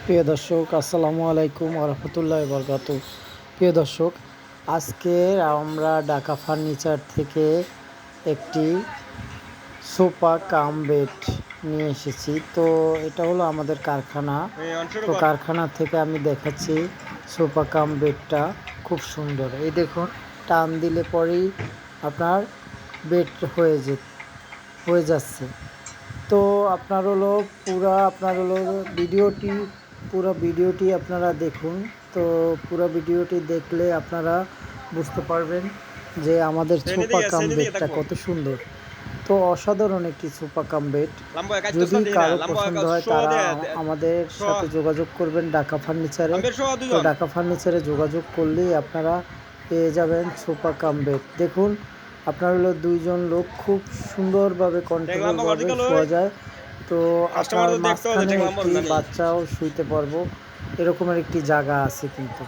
প্রিয় দর্শক, আসসালামু আলাইকুম রহমতুল্লাহ বরকাত প্রিয় দর্শক, আজকে আমরা ঢাকা ফার্নিচার থেকে একটি সোফা কাম বেড নিয়ে এসেছি। তো এটা হলো আমাদের কারখানা। তো কারখানা থেকে আমি দেখাচ্ছি সোফা কাম বেডটা খুব সুন্দর। এই দেখুন, টান দিলে পরেই আপনার বেড হয়ে যে, হয়ে যাচ্ছে। তো আপনার হলো পুরা, আপনার হলো ভিডিওটি পুরো ভিডিওটি আপনারা দেখুন। তো পুরো ভিডিওটি দেখলে আপনারা বুঝতে পারবেন যে আমাদের সোফা কাম বেডটা কত সুন্দর। তো অসাধারণ একটি সোফা কাম বেড যদি কারও পছন্দ হয় তারা আমাদের সাথে যোগাযোগ করবেন ঢাকা ফার্নিচারে। তো ঢাকা ফার্নিচারে যোগাযোগ করলেই আপনারা পেয়ে যাবেন সোফা কাম বেড দেখুন আপনার হলো দুইজন লোক খুব সুন্দরভাবে কন্ট্রোল ভাবে শোয়া যায়। তো আপনার মাঝখানে একটি বাচ্চাও শুইতে পারব। এরকমের একটি জায়গা আছে কিন্তু।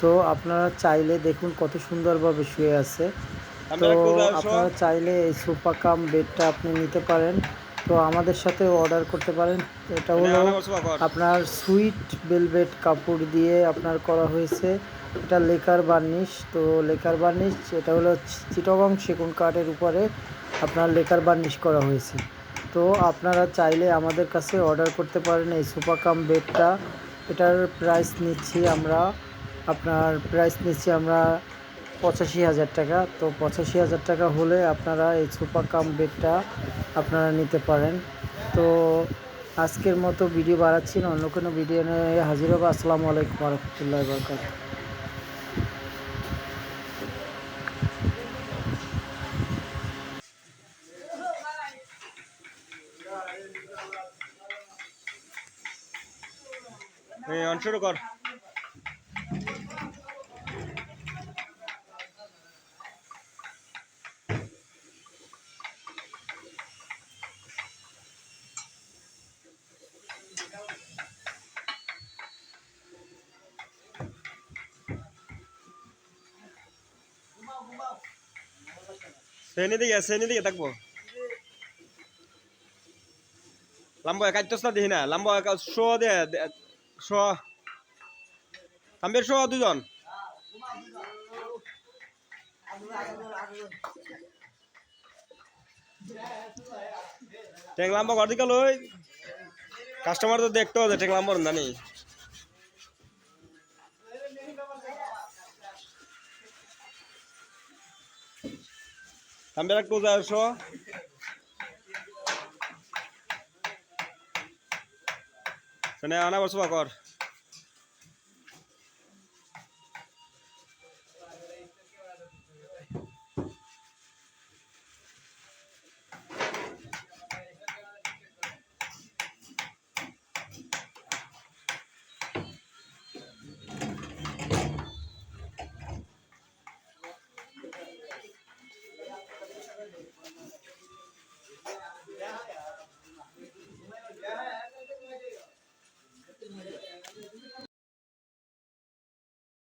তো আপনারা চাইলে দেখুন কত সুন্দরভাবে শুয়ে আছে। তো আপনারা চাইলে এই সোফা কাম বেডটা আপনি নিতে পারেন। তো আমাদের সাথে অর্ডার করতে পারেন। এটা হলো আপনার সুইট বেলভেট কাপড় দিয়ে আপনার করা হয়েছে। এটা লেকার বার্নিশ। তো লেকার বার্নিশ এটা হলো চিটগং সেগুন কাঠের উপরে আপনার লেকার বার্নিশ করা হয়েছে। তো আপনারা চাইলে আমাদের কাছে অর্ডার করতে পারেন এই সুপাকাম বেডটা এটার প্রাইস নিচ্ছি আমরা, আপনার প্রাইস নিচ্ছি আমরা পঁচাশি হাজার টাকা। তো পঁচাশি হাজার টাকা হলে আপনারা এই সুপাকাম বেডটা আপনারা নিতে পারেন। তো আজকের মতো ভিডিও বাড়াচ্ছি। না অন্য কোনো ভিডিও নিয়ে হাজির হব। আসসালামু আলাইকুম রহমতুল্লাহ বরকাত অন শুরু কর। শ্রেণি দিকে শ্রেণি দিকে থাকব। লম্বা কাটতেছ না দেখি না, লম্বা শো দে শো তাম্বের শো দুজন। ট্যাং লাম্বা ঘর দিকে লই। কাস্টমার তো দেখতে হবে ট্যাং লাম্বার জানি তাম্বের একটু যায় শো শুনে আনা বসবা কর